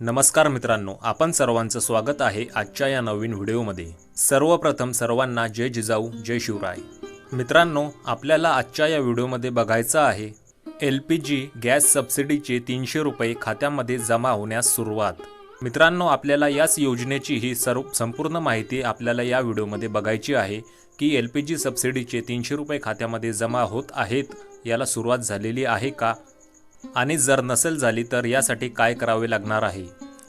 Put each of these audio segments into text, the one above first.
नमस्कार मित्रांनो आपण सर्वांचं स्वागत आहे आजच्या या नवीन व्हिडिओमध्ये. सर्वप्रथम सर्वांना जय जिजाऊ जय शिवराय. मित्रांनो आपल्याला आजच्या या व्हिडिओमध्ये बघायचं आहे एल पी जी गॅस सबसिडीचे तीनशे रुपये खात्यामध्ये जमा होण्यास सुरुवात. मित्रांनो आपल्याला याच योजनेची ही सर्व संपूर्ण माहिती आपल्याला या व्हिडिओमध्ये बघायची आहे की एल पी जी सबसिडीचे तीनशे रुपये खात्यामध्ये जमा होत आहेत याला सुरुवात झालेली आहे का? आणि जर नसेल झाली तर यासाठी काय करावे लागणार आहे?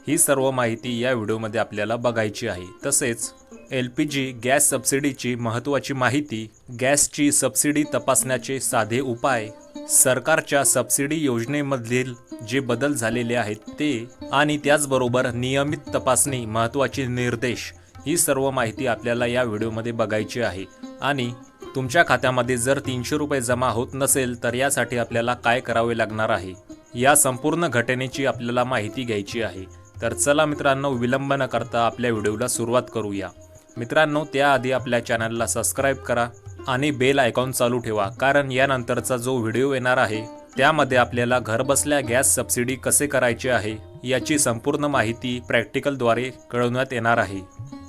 ही सर्व माहिती या व्हिडिओमध्ये आपल्याला बघायची आहे. तसेच एल पी जी गॅस सबसिडीची महत्त्वाची माहिती गॅसची सबसिडी तपासण्याचे साधे उपाय सरकारच्या सबसिडी योजनेमधील जे बदल झालेले आहेत ते आणि त्याचबरोबर नियमित तपासणी महत्त्वाचे निर्देश ही सर्व माहिती आपल्याला या व्हिडिओमध्ये बघायची आहे. आणि तुमच्या खात्यामध्ये जर तीनशे रुपये जमा होत नसेल तर यासाठी आपल्याला काय करावे लागणार आहे? या संपूर्ण घटनेची आपल्याला माहिती घ्यायची आहे. तर चला मित्रांनो विलंब न करता आपल्या व्हिडिओला सुरुवात करूया. मित्रांनो त्याआधी आपल्या चॅनलला सबस्क्राईब करा आणि बेल आयकॉन चालू ठेवा कारण यानंतरचा जो व्हिडिओ येणार आहे त्यामध्ये आपल्याला घरबसल्या गॅस सबसिडी कसे करायचे आहे याची संपूर्ण माहिती प्रॅक्टिकलद्वारे कळवण्यात येणार आहे.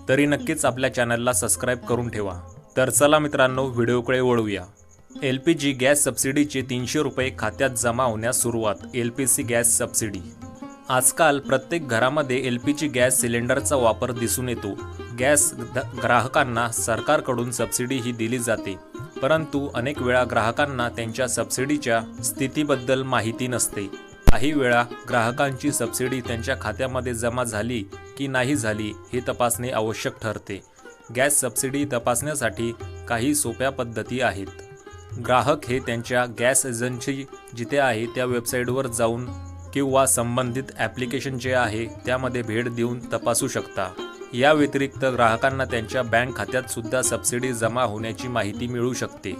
तरी नक्कीच आपल्या चॅनलला सबस्क्राईब करून ठेवा. तर चला मित्रांनो व्हिडिओकडे वळूया. एल पी जी गॅस सबसिडीचे तीनशे रुपये खात्यात जमा होण्यास सुरुवात L P C gas subsidy. आजकाल प्रत्येक घरामध्ये एल पी जी गॅस सिलेंडरचा वापर दिसून येतो. गॅस ग्राहकांना सरकारकडून सबसिडी ही दिली जाते. परंतु अनेक वेळा ग्राहकांना त्यांच्या सबसिडीच्या स्थितीबद्दल माहिती नसते. काही वेळा ग्राहकांची सबसिडी त्यांच्या खात्यामध्ये जमा झाली की नाही झाली हे तपासणे आवश्यक ठरते. गॅस सबसिडी तपासण्यासाठी काही सोप्या पद्धती आहेत. ग्राहक हे त्यांच्या गॅस एजन्सी जिथे आहे त्या वेबसाईटवर जाऊन किंवा संबंधित ॲप्लिकेशन जे आहे त्यामध्ये भेट देऊन तपासू शकता. या व्यतिरिक्त ग्राहकांना त्यांच्या बँक खात्यात सुद्धा सबसिडी जमा होण्याची माहिती मिळू शकते.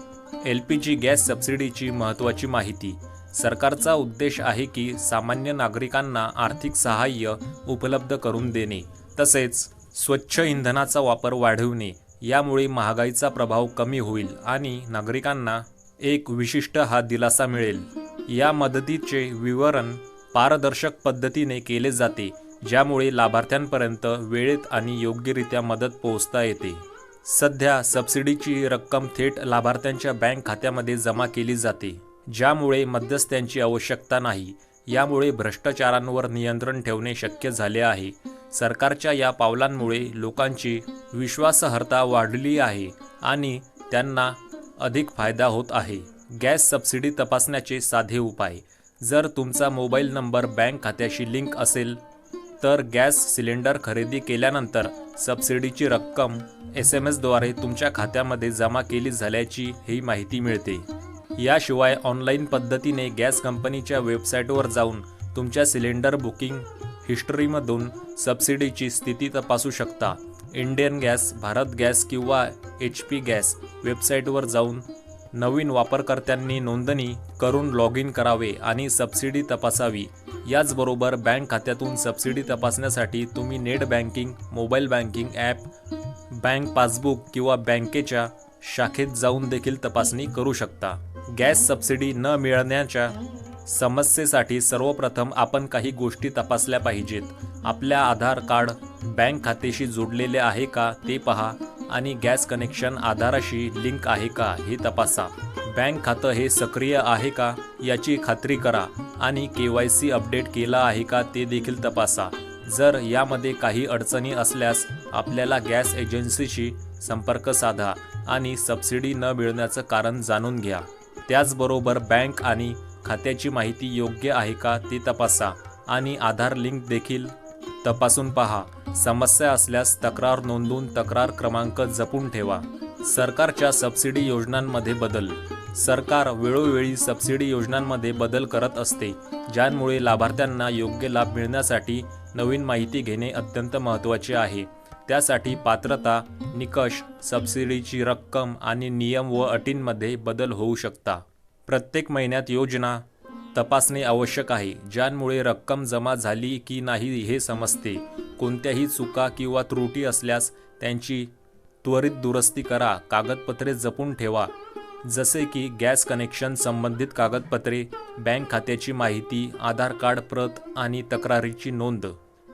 एल पी जी गॅस सबसिडीची महत्त्वाची माहिती. सरकारचा उद्देश आहे की सामान्य नागरिकांना आर्थिक सहाय्य उपलब्ध करून देणे. तसेच स्वच्छ इंधनाचा वापर वाढविणे यामुळे महागाईचा प्रभाव कमी होईल आणि नागरिकांना एक विशिष्ट हा दिलासा मिळेल. या मदतीचे विवरण पारदर्शक पद्धतीने केले जाते ज्यामुळे लाभार्थ्यांपर्यंत वेळेत आणि योग्यरित्या मदत पोहोचता येते. सध्या सबसिडीची रक्कम थेट लाभार्थ्यांच्या बँक खात्यामध्ये जमा केली जाते ज्यामुळे मध्यस्थ्यांची आवश्यकता नाही. यामुळे भ्रष्टाचारांवर नियंत्रण ठेवणे शक्य झाले आहे. सरकारच्या या पावलांमुळे लोकांची विश्वासार्हता वाढली आहे आणि त्यांना अधिक फायदा होत आहे. गॅस सबसिडी तपासण्याचे साधे उपाय. जर तुमचा मोबाईल नंबर बँक खात्याशी लिंक असेल तर गॅस सिलेंडर खरेदी केल्यानंतर सबसिडीची रक्कम एस एम एसद्वारे तुमच्या खात्यामध्ये जमा केली झाल्याची ही माहिती मिळते. याशिवाय ऑनलाईन पद्धतीने गॅस कंपनीच्या वेबसाईटवर जाऊन तुमच्या सिलेंडर बुकिंग हिस्टरीमधून सबसिडीची स्थिती तपासू शकता. इंडियन गॅस भारत गॅस किंवा एच पी गॅस वेबसाईटवर जाऊन नवीन वापरकर्त्यांनी नोंदणी करून लॉग इन करावे आणि सबसिडी तपासावी. याचबरोबर बँक खात्यातून सबसिडी तपासण्यासाठी तुम्ही net banking mobile banking app bank passbook किंवा बँकेच्या शाखेत जाऊन देखील तपासणी करू शकता. गॅस सबसिडी न मिळण्याच्या समस्येसाठी सर्वप्रथम आपण काही गोष्टी तपासल्या पाहिजेत. आपल्या आधार कार्ड बँक खात्याशी जोडलेले आहे का ते पहा आणि गॅस कनेक्शन आधाराशी लिंक आहे का हे तपासा. बँक खातं हे सक्रिय आहे का याची खात्री करा आणि के वाय सी अपडेट केला आहे का ते देखील तपासा. जर यामध्ये काही अडचणी असल्यास आपल्याला गॅस एजन्सीशी संपर्क साधा आणि सबसिडी न मिळण्याचं कारण जाणून घ्या. त्याचबरोबर बँक आणि खात्याची माहिती योग्य आहे का ते तपासा आणि आधार लिंक देखील तपासून पहा. समस्या असल्यास तक्रार नोंदवून तक्रार क्रमांक जपून ठेवा. सरकारच्या सबसिडी योजनांमध्ये बदल. सरकार वेळोवेळी सबसिडी योजनांमध्ये बदल करत असते ज्यामुळे लाभार्थ्यांना योग्य लाभ मिळण्यासाठी नवीन माहिती घेणे अत्यंत महत्त्वाचे आहे. त्यासाठी पात्रता निकष सबसिडीची रक्कम आणि नियम व अटींमध्ये बदल होऊ शकता. प्रत्येक महिन्यात योजना तपासणे आवश्यक आहे ज्यामुळे रक्कम जमा झाली की नाही हे समजते. कोणत्याही चुका किंवा त्रुटी असल्यास त्यांची त्वरित दुरुस्ती करा. कागदपत्रे जपून ठेवा. जसे की गॅस कनेक्शन संबंधित कागदपत्रे बँक खात्याची माहिती आधार कार्ड प्रत आणि तक्रारीची नोंद.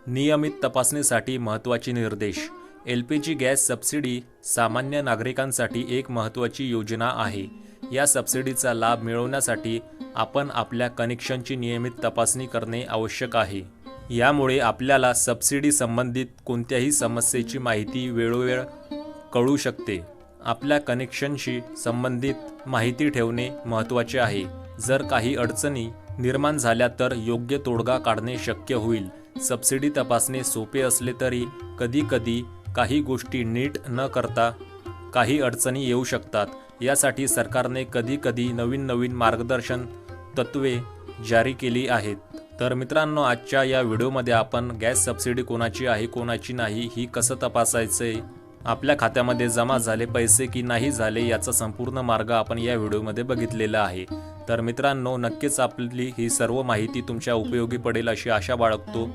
नियमित तपासणीसाठी महत्त्वाचे निर्देश. L P G gas subsidy सामान्य नागरिकांसाठी एक महत्त्वाची योजना आहे. या सबसिडीचा लाभ मिळवण्यासाठी आपण आपल्या कनेक्शनची नियमित तपासणी करणे आवश्यक आहे. यामुळे आपल्याला सबसिडी संबंधित कोणत्याही समस्येची माहिती वेळोवेळ कळू शकते. आपल्या कनेक्शनशी संबंधित माहिती ठेवणे महत्त्वाचे आहे. जर काही अडचणी निर्माण झाल्या तर योग्य तोडगा काढणे शक्य होईल. सबसिडी तपासणे सोपे असले तरी कधीकधी काही गोष्टी नीट न करता काही अडचणी येऊ शकतात. यासाठी सरकारने कधीकधी नवीन नवीन मार्गदर्शन तत्त्वे जारी केली आहेत. तर मित्रांनो आजच्या या व्हिडिओमध्ये आपण गॅस सबसिडी कोणाची आहे कोणाची नाही ही कसं तपासायचे आपल्या खात्यामध्ये जमा झाले पैसे की नाही झाले याचा संपूर्ण मार्ग आपण या व्हिडिओमध्ये बघितलेला आहे. तर मित्रांनो नक्कीच आपली ही सर्व माहिती तुमच्या उपयोगी पडेल अशी आशा बाळगतो.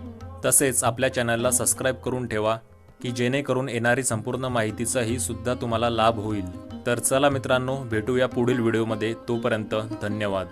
तसेच आपल्या चॅनलला सबस्क्राईब करून ठेवा की जेणेकरून येणारी संपूर्ण माहितीचाही सुद्धा तुम्हाला लाभ होईल. तर चला मित्रांनो भेटूया पुढील व्हिडिओमध्ये. तोपर्यंत धन्यवाद.